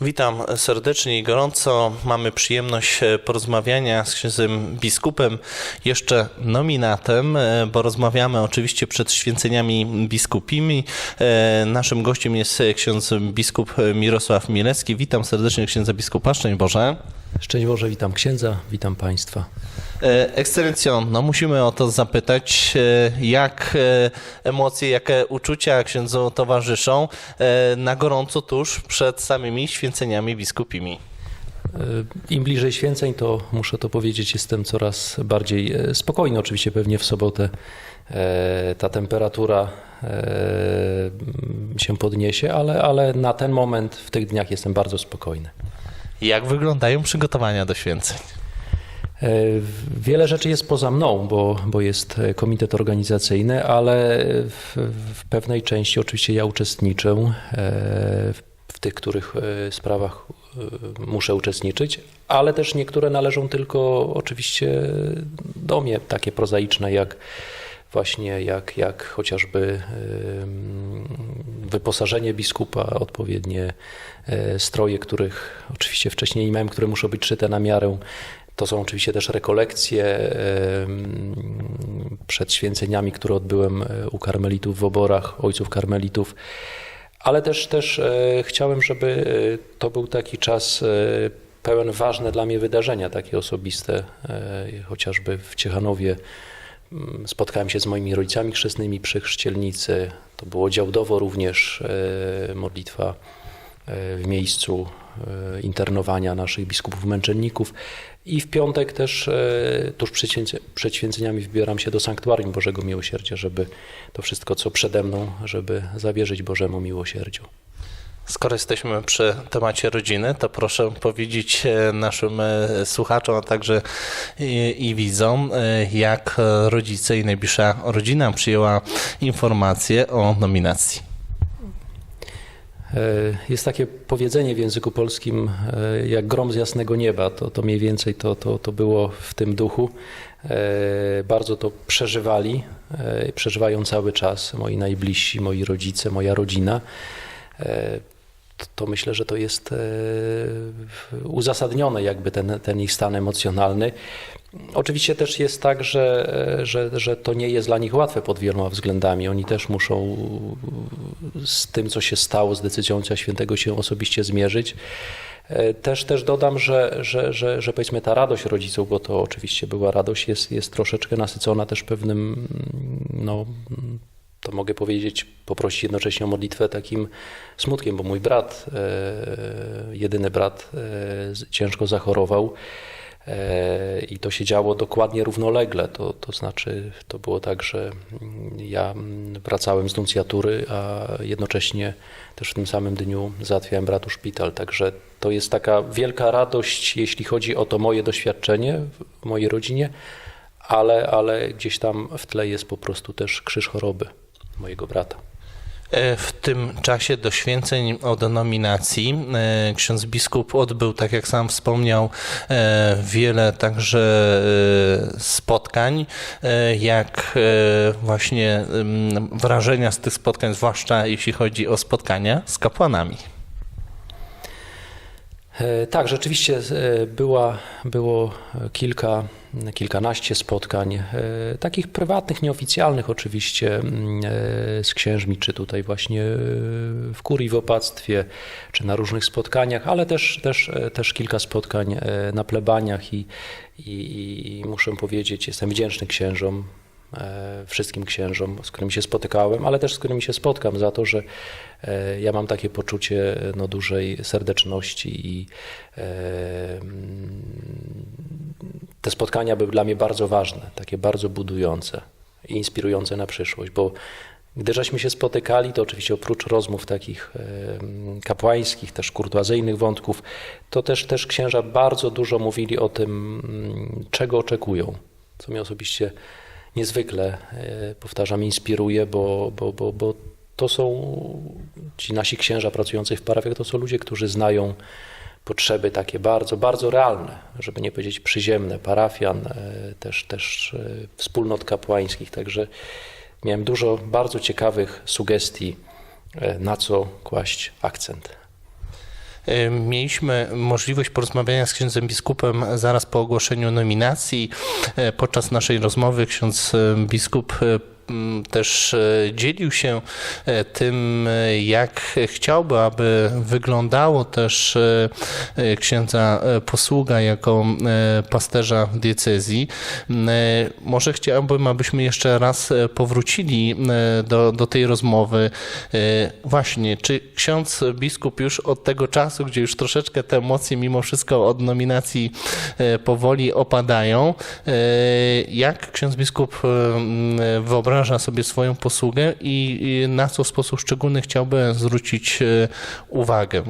Witam serdecznie i gorąco. Mamy przyjemność e, porozmawiania z księdzem biskupem, jeszcze nominatem, e, bo rozmawiamy oczywiście przed święceniami biskupimi. E, Naszym gościem jest ksiądz biskup Mirosław Mielecki. Witam serdecznie księdza biskupa. Szczęść Boże. Szczęść Boże, witam księdza, witam państwa. E, Ekscelencjo, no musimy o to zapytać, e, jak e, emocje, jakie uczucia księdzu towarzyszą na gorąco tuż przed samymi święceniami biskupimi. Im bliżej święceń, to muszę to powiedzieć, jestem coraz bardziej spokojny. Oczywiście pewnie w sobotę ta temperatura się podniesie, ale, ale na ten moment w tych dniach jestem bardzo spokojny. Jak wyglądają przygotowania do święceń? E, Wiele rzeczy jest poza mną, bo, bo jest e, komitet organizacyjny, ale w, w pewnej części oczywiście ja uczestniczę e, w, w tych, których sprawach muszę uczestniczyć, ale też niektóre należą tylko oczywiście do mnie, takie prozaiczne jak właśnie jak, jak chociażby wyposażenie biskupa, odpowiednie e, stroje, których oczywiście wcześniej nie miałem, które muszą być szyte na miarę. To są oczywiście też rekolekcje przed święceniami, które odbyłem e, u karmelitów w oborach, ojców karmelitów. Ale też, też e, chciałem, żeby to był taki czas pełen ważne dla mnie wydarzenia, takie osobiste, chociażby w Ciechanowie spotkałem się z moimi rodzicami chrzestnymi przy chrzcielnicy. To było działdowo również e, modlitwa e, w miejscu e, internowania naszych biskupów męczenników. I w piątek też tuż przed święceniami wybieram się do Sanktuarium Bożego Miłosierdzia, żeby to wszystko, co przede mną, żeby zawierzyć Bożemu miłosierdziu. Skoro jesteśmy przy temacie rodziny, to proszę powiedzieć e, naszym e, słuchaczom, a także i, i widzom, e, jak rodzice i najbliższa rodzina przyjęła informację o nominacji. Jest takie powiedzenie w języku polskim, jak grom z jasnego nieba. To, to mniej więcej to, to, to było w tym duchu. Bardzo to przeżywali, przeżywają cały czas moi najbliżsi, moi rodzice, moja rodzina. To, myślę, że to jest e, uzasadnione, jakby ten, ten ich stan emocjonalny. Oczywiście też jest tak, że, e, że, że to nie jest dla nich łatwe pod wieloma względami. Oni też muszą z tym, co się stało, z decyzją Ojca Świętego się osobiście zmierzyć. E, Też, też dodam, że, że, że, że powiedzmy ta radość rodziców, bo to oczywiście była radość, jest, jest troszeczkę nasycona też pewnym, mm, no, to mogę powiedzieć, poprosić jednocześnie o modlitwę takim smutkiem, bo mój brat, e, jedyny brat, e, ciężko zachorował. E, I to się działo dokładnie równolegle. To, to znaczy, to było tak, że mm, ja mm, wracałem z nuncjatury, a jednocześnie też w tym samym dniu załatwiałem bratu szpital. Także to jest taka wielka radość, jeśli chodzi o to moje doświadczenie w mojej rodzinie, ale, ale gdzieś tam w tle jest po prostu też krzyż choroby mojego brata. E, W tym czasie do święceń od nominacji e, ksiądz biskup odbył, tak jak sam wspomniał, e, wiele także spotkań. Jak właśnie wrażenia z tych spotkań, zwłaszcza jeśli chodzi o spotkania z kapłanami. Tak, rzeczywiście była, było kilka, kilkanaście spotkań, e, takich prywatnych, nieoficjalnych oczywiście, e, z księżmi, czy tutaj właśnie e, w kurii w opactwie, czy na różnych spotkaniach, ale też, też, też kilka spotkań na plebaniach i, i, i muszę powiedzieć, jestem wdzięczny księżom, wszystkim księżom, z którymi się spotykałem, ale też z którymi się spotkam za to, że e, ja mam takie poczucie no, dużej serdeczności i e, mm, te spotkania były dla mnie bardzo ważne, takie bardzo budujące i inspirujące na przyszłość, bo gdy żeśmy się spotykali, to oczywiście oprócz rozmów takich e, mm, kapłańskich, też kurtuazyjnych wątków, to też, też księża bardzo dużo mówili o tym, mm, czego oczekują, co mnie osobiście niezwykle, e, powtarzam, inspiruje, bo, bo, bo, bo to są ci nasi księża pracujący w parafiach, to są ludzie, którzy znają potrzeby takie bardzo, bardzo realne, żeby nie powiedzieć przyziemne, parafian, e, też, też e, wspólnot kapłańskich. Także miałem dużo bardzo ciekawych sugestii, na co kłaść akcent. E, Mieliśmy możliwość porozmawiania z księdzem biskupem zaraz po ogłoszeniu nominacji. E, Podczas naszej rozmowy ksiądz e, biskup też e, dzielił się e, tym, e, jak chciałby, aby wyglądało też księdza posługa jako pasterza diecezji. M, e, Może chciałbym, abyśmy jeszcze raz powrócili do, do tej rozmowy. Właśnie, czy ksiądz biskup już od tego czasu, gdzie już troszeczkę te emocje mimo wszystko od nominacji powoli opadają, jak ksiądz biskup e, m, wyobraża sobie swoją posługę i na co w sposób szczególny chciałby zwrócić e, uwagę?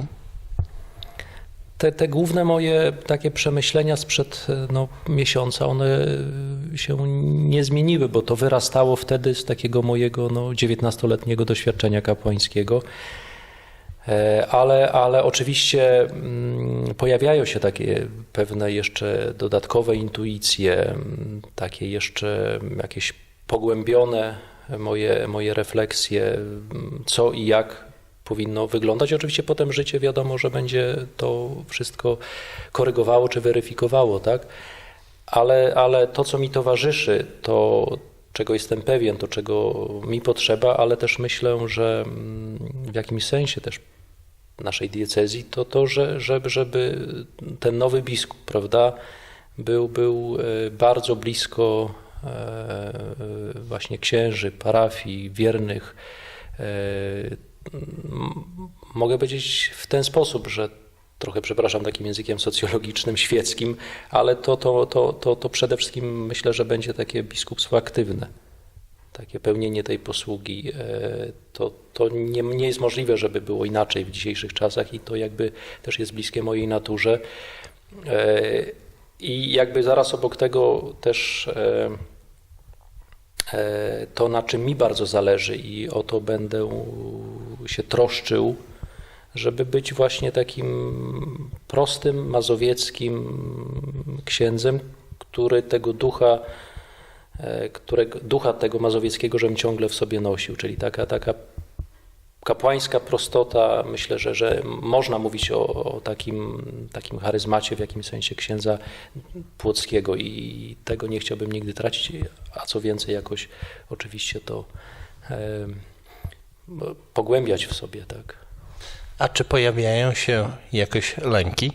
Te, te główne moje takie przemyślenia sprzed e, no, miesiąca, one e, się nie zmieniły, bo to wyrastało wtedy z takiego mojego no, 19-letniego doświadczenia kapłańskiego. Ale, ale oczywiście mm, pojawiają się takie pewne jeszcze dodatkowe intuicje, takie jeszcze jakieś pogłębione moje, moje refleksje, co i jak powinno wyglądać. Oczywiście potem życie wiadomo, że będzie to wszystko korygowało czy weryfikowało, tak? Ale, ale to, co mi towarzyszy, to czego jestem pewien, to czego mi potrzeba, ale też myślę, że mm, w jakimś sensie też naszej diecezji, to to, że, żeby, żeby ten nowy biskup, prawda, był, był e, bardzo blisko e, właśnie księży, parafii, wiernych. E, Mogę powiedzieć w ten sposób, że trochę przepraszam takim językiem socjologicznym, świeckim, ale to, to, to, to, to przede wszystkim myślę, że będzie takie biskupstwo aktywne takie pełnienie tej posługi, e, to, to nie, nie jest możliwe, żeby było inaczej w dzisiejszych czasach i to jakby też jest bliskie mojej naturze. E, I jakby zaraz obok tego też to, na czym mi bardzo zależy i o to będę się troszczył, żeby być właśnie takim prostym, mazowieckim księdzem, który tego ducha e, którego, ducha tego mazowieckiego, żebym ciągle w sobie nosił, czyli taka, taka kapłańska prostota, myślę, że, że można mówić o, o takim, takim charyzmacie w jakimś sensie księdza Płockiego i tego nie chciałbym nigdy tracić, a co więcej jakoś oczywiście to e, pogłębiać w sobie, tak. A czy pojawiają się jakieś lęki?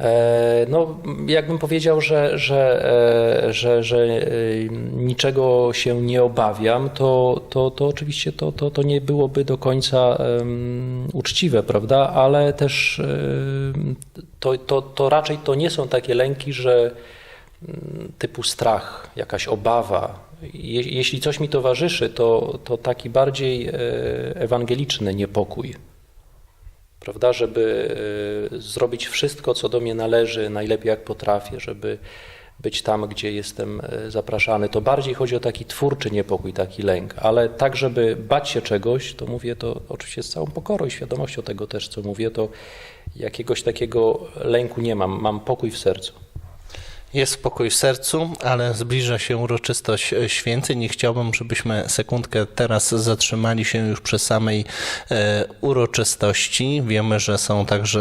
E, No, jakbym powiedział, że, że, e, że, że e, niczego się nie obawiam, to, to, to oczywiście to, to, to nie byłoby do końca uczciwe, prawda? Ale też to, to, to raczej to nie są takie lęki, że mm, typu strach, jakaś obawa. Je, jeśli coś mi towarzyszy, to, to taki bardziej ewangeliczny niepokój prawda, żeby y, zrobić wszystko, co do mnie należy, najlepiej jak potrafię, żeby być tam, gdzie jestem y, zapraszany. To bardziej chodzi o taki twórczy niepokój, taki lęk, ale tak, żeby bać się czegoś, to mówię to oczywiście z całą pokorą i świadomością tego też, co mówię, to jakiegoś takiego lęku nie mam, mam pokój w sercu. Jest spokój w sercu, ale zbliża się uroczystość e, święceń i chciałbym, żebyśmy sekundkę teraz zatrzymali się już przy samej e, uroczystości. Wiemy, że są także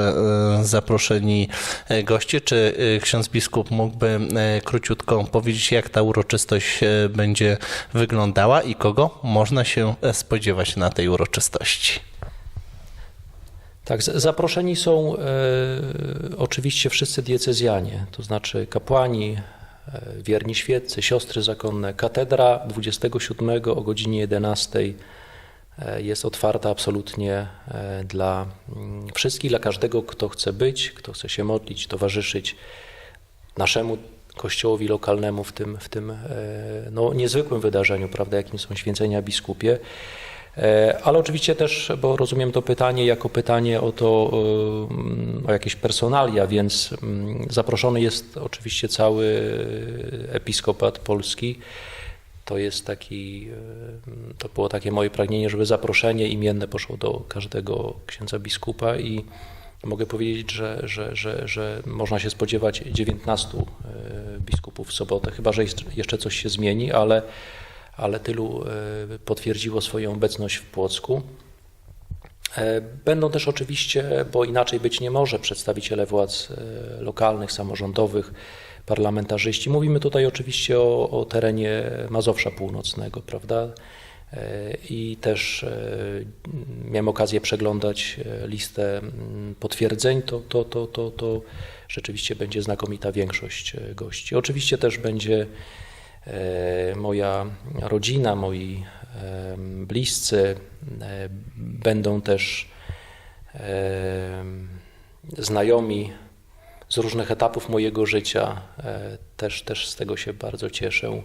e, zaproszeni e, goście. Czy ksiądz biskup mógłby króciutko powiedzieć, jak ta uroczystość będzie wyglądała i kogo można się spodziewać na tej uroczystości? Tak, zaproszeni są e, oczywiście wszyscy diecezjanie, to znaczy kapłani, e, wierni świeccy, siostry zakonne. Katedra 27 o godzinie 11 e, jest otwarta absolutnie e, dla mm, wszystkich, dla każdego, kto chce być, kto chce się modlić, towarzyszyć naszemu kościołowi lokalnemu w tym, w tym e, no, niezwykłym wydarzeniu, prawda, jakim są święcenia biskupie. E, Ale oczywiście też, bo rozumiem to pytanie jako pytanie o to, e, o jakieś personalia, więc mm, zaproszony jest oczywiście cały episkopat polski. To jest taki, e, to było takie moje pragnienie, żeby zaproszenie imienne poszło do każdego księdza biskupa i mogę powiedzieć, że, że, że, że można się spodziewać 19 e, biskupów w sobotę, chyba że jeszcze coś się zmieni, ale ale tylu e, potwierdziło swoją obecność w Płocku. E, Będą też oczywiście, bo inaczej być nie może, przedstawiciele władz e, lokalnych, samorządowych, parlamentarzyści. Mówimy tutaj oczywiście o, o terenie Mazowsza Północnego, prawda? I też miałem okazję przeglądać listę potwierdzeń, to, to, to, to, to rzeczywiście będzie znakomita większość gości. Oczywiście też będzie moja rodzina, moi e, bliscy, e, będą też e, znajomi z różnych etapów mojego życia. E, Też, też z tego się bardzo cieszę.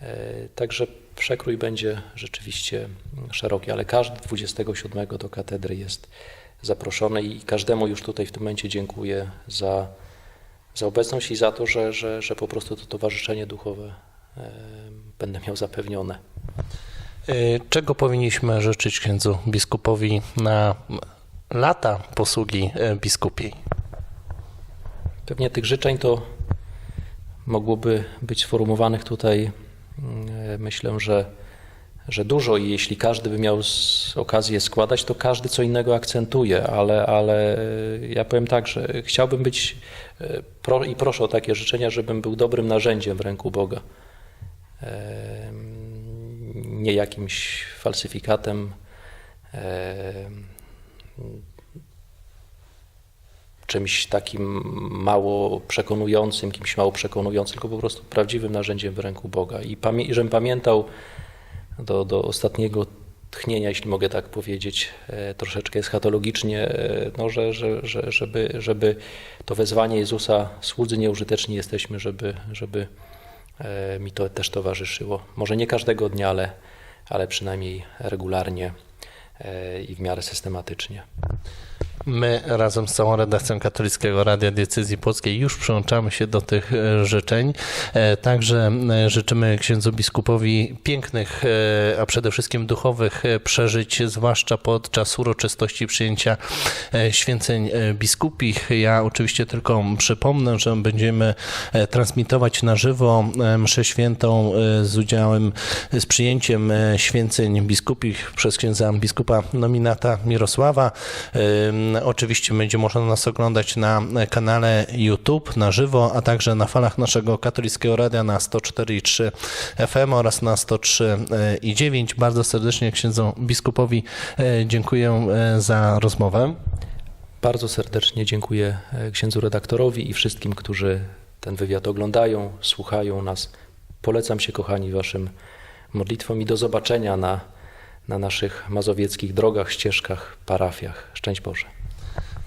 E, Także przekrój będzie rzeczywiście szeroki, ale każdy 27 do katedry jest zaproszony i każdemu już tutaj w tym momencie dziękuję za, za obecność i za to, że, że, że po prostu to towarzyszenie duchowe e, będę miał zapewnione. Y, Czego powinniśmy życzyć księdzu biskupowi na lata posługi y, biskupiej? Pewnie tych życzeń to mogłoby być sformułowanych tutaj, mm, myślę, że, że dużo i jeśli każdy by miał okazję składać, to każdy co innego akcentuje, ale, ale e, ja powiem tak, że chciałbym być e, i proszę o takie życzenia, żebym był dobrym narzędziem w ręku Boga. Nie jakimś falsyfikatem, em, czymś takim mało przekonującym, kimś mało przekonującym, tylko po prostu prawdziwym narzędziem w ręku Boga. I, pamię- pamiętał do, do ostatniego tchnienia, jeśli mogę tak powiedzieć, e, troszeczkę eschatologicznie, e, no, że, że, że, żeby, żeby to wezwanie Jezusa, słudzy nieużyteczni jesteśmy, żeby, żeby mi to też towarzyszyło. Może nie każdego dnia, ale, ale przynajmniej regularnie e, i w miarę systematycznie. My razem z całą redakcją Katolickiego Radia Diecezji Płockiej już przyłączamy się do tych e, życzeń. E, Także e, życzymy księdzu biskupowi pięknych, a przede wszystkim duchowych przeżyć, zwłaszcza podczas uroczystości przyjęcia święceń biskupich. Ja oczywiście tylko przypomnę, że będziemy transmitować na żywo mszę świętą z udziałem, z przyjęciem święceń biskupich przez księdza biskupa nominata Mirosława. Oczywiście będzie można nas oglądać na kanale YouTube na żywo, a także na falach naszego katolickiego radia na 104,3 FM oraz na 103,9. Bardzo serdecznie księdzu biskupowi e, dziękuję e, za rozmowę. Bardzo serdecznie dziękuję e, księdzu redaktorowi i wszystkim, którzy ten wywiad oglądają, słuchają nas. Polecam się, kochani, waszym modlitwom i do zobaczenia na, na naszych mazowieckich drogach, ścieżkach, parafiach. Szczęść Boże.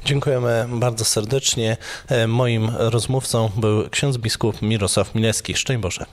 Dziękujemy bardzo serdecznie. E, Moim rozmówcą był ksiądz biskup Mirosław Milewski. Szczęść Boże.